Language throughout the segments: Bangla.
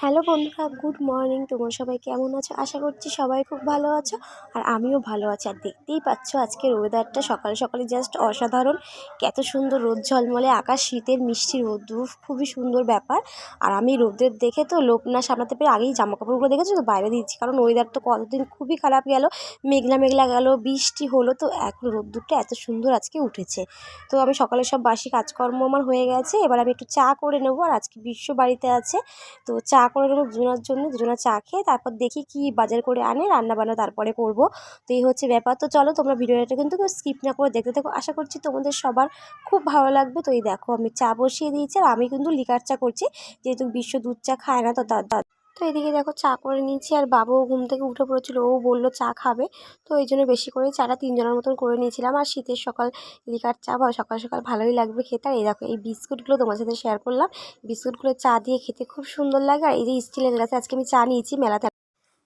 হ্যালো বন্ধুরা, গুড মর্নিং। তোমরা সবাই কেমন আছো? আশা করছি সবাই খুব ভালো আছো। আর আমিও ভালো আছি। আর দেখতেই পাচ্ছ আজকের ওয়েদারটা সকালে সকালে জাস্ট অসাধারণ। কত সুন্দর রোদ ঝলমলে আকাশ, শীতের মিষ্টি রোদ্দুর খুবই সুন্দর ব্যাপার। আর আমি রোদের দেখে তো লোক না সামলাতে পেরে আগেই জামা কাপড়গুলো দেখেছ তো? বাইরে দিচ্ছি কারণ ওয়েদার তো কতদিন খুবই খারাপ গেল, মেঘলা মেঘলা গেল, বৃষ্টি হলো তো এখন রোদ্দুরটা এত সুন্দর আজকে উঠেছে। তো আমি সকালে সব বাসি কাজকর্ম আমার হয়ে গেছে। এবার আমি একটু চা করে নেব। আর আজকে বিশ্ব বাড়িতে আছে। তো চা করে নেব দুজনার জন্য দুজনা চা খেয়ে তারপর দেখি কি বাজার করে আনে রান্না বান্না তারপরে করব। তো এই হচ্ছে ব্যাপার। তো চলো তোমরা ভিডিওটা কিন্তু স্কিপ না করে দেখতে থাকো। আশা করছি তোমাদের সবার খুব ভালো লাগবে। তো এই দেখো আমি চা বসিয়ে দিয়েছি আর আমি কিন্তু লিকার চা করছি। যেহেতু বিশ্ব দুধ চা খায় না তো তার তো এদিকে দেখো চা করে নিয়েছি আর বাবুও ঘুম থেকে উঠে পড়েছিল, ও বলল চা খাবে। তো এই জন্য বেশি করে চাটা তিনজনের মতন করে নিয়েছিলাম। আর শীতের সকাল লিকার চা, বা সকাল সকাল ভালোই লাগবে খেতে। আর এই দেখো, এই বিস্কুটগুলো তোমার সাথে শেয়ার করলাম। বিস্কুটগুলো চা দিয়ে খেতে খুব সুন্দর লাগে। আর এই যে স্টিলের গ্লাসে আজকে আমি চা নিয়েছি, মেলাতে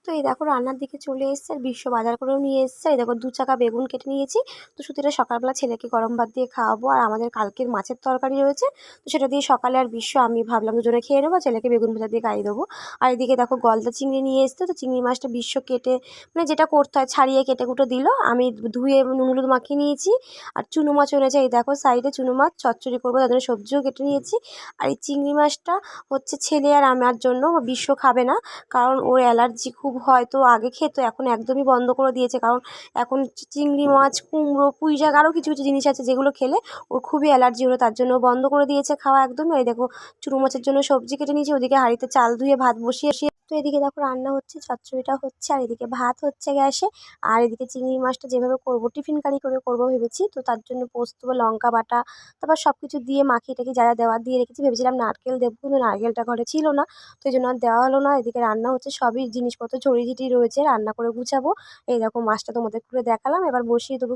তো এই দেখো রান্নার দিকে চলে এসছে, আর বিশ্ব বাজার করেও নিয়ে এসছে। এই দেখো দু চাকা বেগুন কেটে নিয়েছি। তো সুতিটা সকালবেলা ছেলেকে গরম ভাত দিয়ে খাওয়াবো, আর আমাদের কালকের মাছের তরকারি রয়েছে। তো সেটা দিয়ে সকালে আর বিশ্ব, আমি ভাবলাম দুজনে খেয়ে নেব, ছেলেকে বেগুন ভাজা দিয়ে খাইয়ে দেবো। আর এদিকে দেখো গলদা চিংড়ি নিয়ে এসছে, তো চিংড়ি মাছটা বিশ্ব কেটে মানে যেটা করতে হয়, ছাড়িয়ে কেটে কুটে দিল। আমি ধুয়ে নুন হলুদ মাখিয়ে নিয়েছি, আর চুনো মাছ এনেছে। এই দেখো সাইডে চুনো মাছ, চচ্চড়ি করব জন্য সবজিও কেটে নিয়েছি। আর এই চিংড়ি মাছটা হচ্ছে ছেলে আর আমার জন্য বিশ্ব খাবে না, কারণ ওর অ্যালার্জি খুব হয়তো আগে খেত, এখন একদমই বন্ধ করে দিয়েছে। কারণ এখন চিংড়ি, মাছ, কুমড়ো পুঁই শাক আরও কিছু কিছু জিনিস আছে যেগুলো খেলে ওর খুবই অ্যালার্জি হলো। তার জন্য বন্ধ করে দিয়েছে খাওয়া একদমই। এই দেখো চুনো মাছের জন্য সবজি কেটে নিয়েছি, ওদিকে হাঁড়িতে চাল ধুয়ে ভাত বসিয়ে তো এদিকে দেখো রান্না হচ্ছে, চচ্চড়িটা হচ্ছে, আর এদিকে ভাত হচ্ছে গ্যাসে। আর এদিকে চিংড়ি মাছটা যেভাবে করব, টিফিন কারি করে করব ভেবেছি। তো তার জন্য পোস্ত বা লঙ্কা বাটা, তারপর সব কিছু দিয়ে মাখিয়ে টাকি যা যা দেওয়ার দিয়ে রেখেছি। ভেবেছিলাম নারকেল দেবো, কিন্তু নারকেলটা ঘরে ছিল না, তো এই জন্য আর দেওয়া হলো না। এদিকে রান্না হচ্ছে সবই জিনিসপত্র ছিটিয়ে রয়েছে, রান্না করে গুছাবো। এই দেখো মাছটা তোমাদের খুলে দেখালাম, এবার বসিয়ে দেবো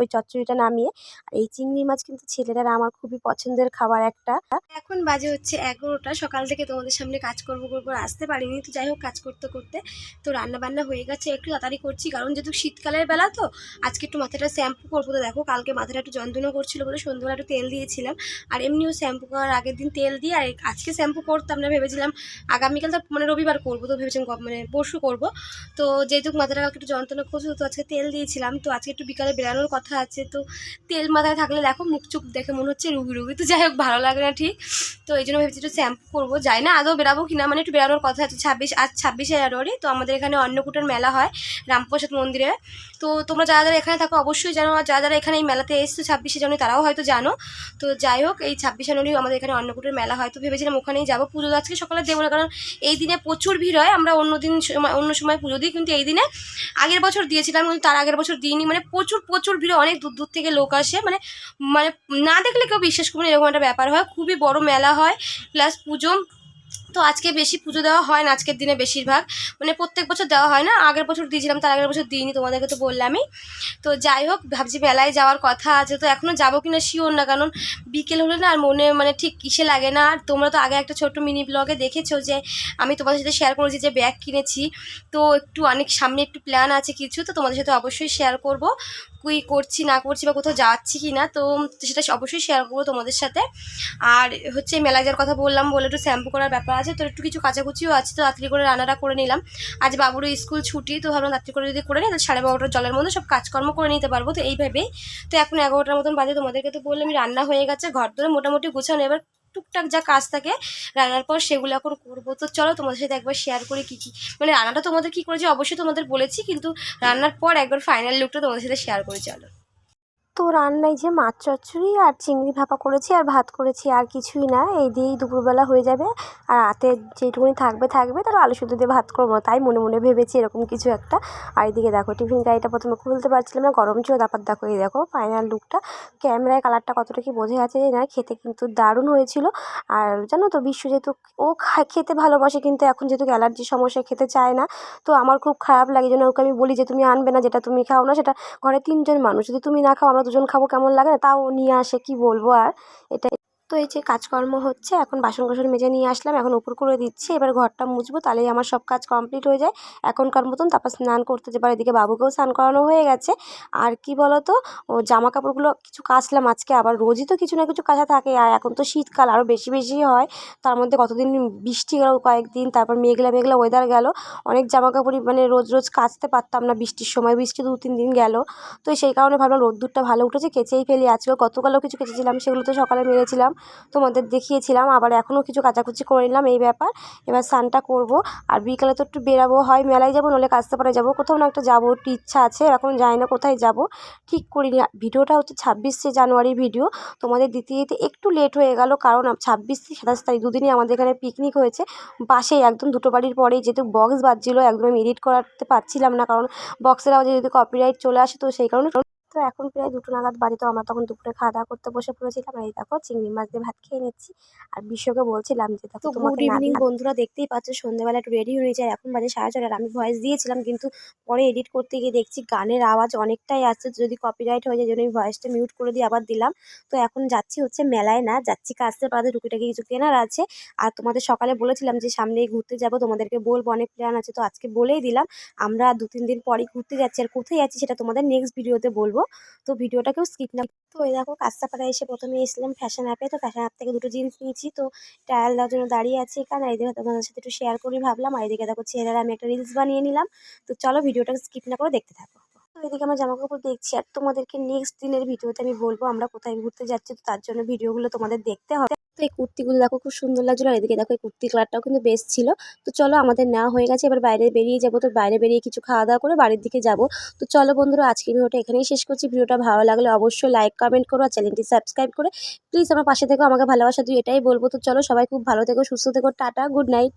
ওই চচ্চড়িটা নামিয়ে। আর এই চিংড়ি মাছ কিন্তু ছেলেরা আমার খুবই পছন্দের খাবার একটা। এখন বাজে হচ্ছে এগারোটা, সকাল থেকে তোমাদের সামনে কাজ করব করব আসতে পারিনি, তো যাই হোক কাজ করতে করতে তো রান্না বান্না হয়ে গেছে, একটু তাড়াতাড়ি করছি, কারণ যেহেতু শীতকালের বেলা তো, আজকে একটু মাথাটা শ্যাম্পু করব, তো দেখো কালকে মাথাটা একটু যন্ত্রণা করছিল বলে সন্ধ্যাবেলা একটু তেল দিয়েছিলাম। আর এমনিও শ্যাম্পু করার আগের দিন তেল দিয়ে, আর আজকে শ্যাম্পু করতাম না, ভেবেছিলাম আগামীকাল তো মানে রবিবার করব, তো ভেবেছিলাম মানে পরশু করব। তো যেহেতু মাথাটা কালকে একটু যন্ত্রণা করছিল তো আজকে তেল দিয়েছিলাম। তো আজকে একটু বিকালে বেরানোর কথা আছে, তো তেল মাথায় থাকলে দেখো মুখ চুপ দেখে মনে হচ্ছে রুগী রুগী। তো যাই হোক, ভালো লাগে না ঠিক। তো এই জন্য ভেবেছি একটু শ্যাম্পু করব। যাই না আদৌ বেরাবো কিনা মানে একটু বেরানোর কথা আছে। ছাব্বিশ, আজ ছাব্বিশে জানুয়ারি, তো আমাদের এখানে অন্নকূটের মেলা হয় রামপ্রসাদ মন্দিরে। তো তোমরা যারা যারা এখানে থাকো অবশ্যই জানো, আর যারা যারা এখানে এই মেলাতে এসছো ছাব্বিশে জানুয়ারি, তারাও হয়তো জানো। তো যাই হোক, এই ছাব্বিশে জানুয়ারি আমাদের এখানে অন্নকূটের মেলা হয়। তো ভেবেছিলাম ওখানেই যাব। পুজো আজকে সকালে দেবো না, কারণ এই দিনে প্রচুর ভিড় হয়। আমরা অন্য দিন অন্য সময় পুজো দিই, কিন্তু এই দিনে আগের বছর দিয়েছিলাম, কিন্তু তার আগের বছর দিইনি। মানে প্রচুর প্রচুর ভিড়, অনেক দূর দূর থেকে লোক আসে। মানে মানে না দেখলে কেউ বিশ্বাস করবে না, এরকম একটা ব্যাপার হয়। খুবই বড় মেলা হয় প্লাস পুজো তো আজকে বেশি পুজো দেওয়া হয় না, আজকের দিনে বেশিরভাগ। মানে প্রত্যেক বছর দেওয়া হয় না, আগের বছর দিয়েছিলাম, তার আগের বছর দিইনি, তোমাদেরকে তো বললামই। তো যাই হোক, ভাবছি মেলায় যাওয়ার কথা আছে, তো এখনও যাব কিনা শিওর না, কারণ বিকেল হলে না আর মনে মানে ঠিক কিসে লাগে না। আর তোমরা তো আগে একটা ছোট্ট মিনি ব্লগে দেখেছ যে, আমি তোমাদের সাথে শেয়ার করেছি যে ব্যাগ কিনেছি। তো একটু অনেক সামনে একটু প্ল্যান আছে কিছু, তো তোমাদের সাথে অবশ্যই শেয়ার করব। কুই করছি, না করছি বা কোথাও যাচ্ছি কি না তো সেটা অবশ্যই শেয়ার করব তোমাদের সাথে। আর হচ্ছে মেলায় যাওয়ার কথা বললাম, বলে একটু শ্যাম্পু করার ব্যাপার আছে তো একটু কিছু কাচাকুচিও আছে, তো রাত্রি করে রান্নাটা করে নিলাম। আজ বাবুরও স্কুল ছুটি, তো ভাবলাম রাত্রি করে যদি করে নিই, তাহলে সাড়ে বারোটার জলের মধ্যে সব কাজকর্ম করে নিতে পারব। তো এইভাবেই তো এখন এগারোটার মতন বাজে, তোমাদেরকে তো বললাম রান্না হয়ে গেছে, ঘর ধরে মোটামুটি গোছানো। এবার টুকটাক যা কাজ থাকে, রান্নার পর সেগুলো এখন করব। তো চলো তোমাদের সাথে একবার শেয়ার করি কী কী মানে রান্নাটা তোমাদের কী করেছি, অবশ্যই তোমাদের বলেছি, কিন্তু রান্নার পর একবার ফাইনাল লুকটা তোমাদের সাথে শেয়ার করে, চলো। তো রান্নায় যে মাছ চচ্চড়ি আর চিংড়ি ভাপা করেছি আর ভাত করেছি, আর কিছুই না, এই দিয়েই দুপুরবেলা হয়ে যাবে। আর রাতে যেটুকুনি থাকবে থাকবে তার আলু সুদ্ধ দিয়ে ভাত করব। তাই মনে মনে ভেবেছি এরকম কিছু একটা। আর এদিকে দেখো, টিফিন গাড়িটা প্রথমে খুলতে পারছিলাম না, গরম ছিল, তারপর দেখো এই দেখো ফাইনাল লুকটা ক্যামেরায় কালারটা কতটা কি বোঝা যাচ্ছে যে না, খেতে কিন্তু দারুণ হয়েছিল। আর জানো তো, বিশ্ব যেহেতু ও খেতে ভালোবাসে, কিন্তু এখন যেহেতু অ্যালার্জির সমস্যা, খেতে চায় না। তো আমার খুব খারাপ লাগে যেন ওকে আমি বলি যে, তুমি আনবে না যেটা তুমি খাও না, সেটা ঘরে তিনজন মানুষ। যদি তুমি না খাও, আমরা দুজন খাব, কেমন লাগে না? তাও নিয়ে আসে, কি বলব আর? এটা তো এই যে কাজকর্ম হচ্ছে, এখন বাসন কোসন মেজে নিয়ে আসলাম, এখন উপর করে দিচ্ছি, এবার ঘরটা মুছবো, তাহলেই আমার সব কাজ কমপ্লিট হয়ে যায়। এখনকার মতন তারপর স্নান করতে যাবার এদিকে বাবুকেও স্নান করানো হয়ে গেছে। আর কি বলতো, ও জামা কাপড়গুলো কিছু কাচলাম আজকে, আবার রোজই তো কিছু না কিছু কাঁচা থাকে, আর এখন তো শীতকাল আরও বেশি বেশি হয়। তার মধ্যে কতদিন বৃষ্টি গেল কয়েকদিন, তারপর মেঘলা মেঘলা ওয়েদার গেল। অনেক জামা কাপড়ই মানে রোজ রোজ কাচতে পারতাম না, বৃষ্টির সময় বৃষ্টি দু তিন দিন গেল। তো সেই কারণে ভাবলাম রোদ্দুরটা ভালো উঠেছে, কেচেই ফেলি। আজকেও গতকালও কিছু কেচেছিলাম, সেগুলো তো সকালে মেরেছিলাম। তোমাদের দেখিয়েছিলাম, আবার এখনও কিছু কাচাকুচি করে নিলাম এই ব্যাপার। এবার স্নানটা করব, আর বিকালে তো একটু বেরাবো, হয় মেলায় যাব নলে কাস্তাপাড়ায় যাব। কোথাও না একটা যাব, একটু ইচ্ছা আছে, এখন জানি না কোথায় যাব। ঠিক করিনি ভিডিওটা হচ্ছে ছাব্বিশে জানুয়ারি ভিডিও, তোমাদের দিতে দিতে একটু লেট হয়ে গেল, কারণ ছাব্বিশ থেকে সাতাশ তারিখ দুদিনই আমাদের এখানে পিকনিক হয়েছে। বাসেই একদম দুটো বাড়ির পরেই যেহেতু বক্স বাজছিলো, একদম এডিট করাতে পারছিলাম না, কারণ বক্সের আওয়াজে যদি কপিরাইট চলে আসে, তো সেই কারণে তো এখন প্রায় দুটো নাগাদ বাড়ি তো আমরা তখন দুপুরে খাওয়া দাওয়া করতে বসে পড়েছিলাম। এই দেখো চিংড়ি মাছ দিয়ে ভাত খেয়ে নিচ্ছি। আর বিশ্বকে বলছিলাম যে দেখো গুড ইভিনিং বন্ধুরা দেখতেই পাচ্ছ সন্ধ্যেবেলা একটু রেডি হয়ে যায় এখন বাজে সাড়ে ছটার আমি ভয়েস দিয়েছিলাম কিন্তু পরে এডিট করতে গিয়ে দেখছি গানের আওয়াজ অনেকটাই আসছে। যদি কপিরাইট হয়ে যায় জন্য আমি ভয়েসটা মিউট করে দিয়ে আবার দিলাম। তো এখন যাচ্ছি হচ্ছে মেলায় না যাচ্ছি কাজতে পাড়াতে টুকিটাকি কিছু কেনার আছে। আর তোমাদের সকালে বলেছিলাম যে সামনেই ঘুরতে যাব তোমাদেরকে বলব অনেক প্ল্যান আছে। তো আজকে বলেই দিলাম আমরা দু তিন দিন পরেই ঘুরতে যাচ্ছি। আর কোথায় যাচ্ছি সেটা তোমাদের নেক্সট ভিডিওতে বলব। তো ভিডিওটাকেও স্কিপ না তো এই দেখো কাস্তাপাড়া এসে প্রথমে এসলাম ফ্যাশন অ্যাপে তো ফ্যাশন অ্যাপ থেকে দুটো জিন্স নিয়েছি। তো ট্রায়াল দেওয়ার জন্য দাঁড়িয়ে আছি কারণ এদিকে তোমাদের সাথে একটু শেয়ার করি ভাবলাম। আর এদিকে দেখো ছেলেরা, আমি একটা রিলস বানিয়ে নিলাম। তো চলো ভিডিওটা স্কিপ না করে দেখতে থাকো। তো এদিকে আমার জামা কাপড় দেখছি আর তোমাদেরকে নেক্সট দিনের ভিডিওতে আমি বলব আমরা কোথায় ঘুরতে যাচ্ছি, তো তার জন্য ভিডিওগুলো তোমাদের দেখতে হবে। তো এই কুর্তিগুলো দেখো খুব সুন্দর লাগছিল আর এদিকে দেখো এই কুর্তি কালারটাও কিন্তু বেস্ট ছিল। তো চলো আমাদের নেওয়া হয়ে গেছে, এবার বাইরে বেরিয়ে যাব, তো বাইরে বেরিয়ে কিছু খাওয়া দাওয়া করে বাড়ির দিকে যাব। তো চলো বন্ধুরা, আজকের ভিডিওটা এখানেই শেষ করছি। ভিডিওটা ভালো লাগলে অবশ্যই লাইক কমেন্ট করো আর চ্যানেলটি সাবস্ক্রাইব করে প্লিজ আমার পাশে থেকো, আমাকে ভালোবাসা দিও, এটাই বলব। তো চলো সবাই খুব ভালো থেকো, সুস্থ থেকো, টাটা গুড নাইট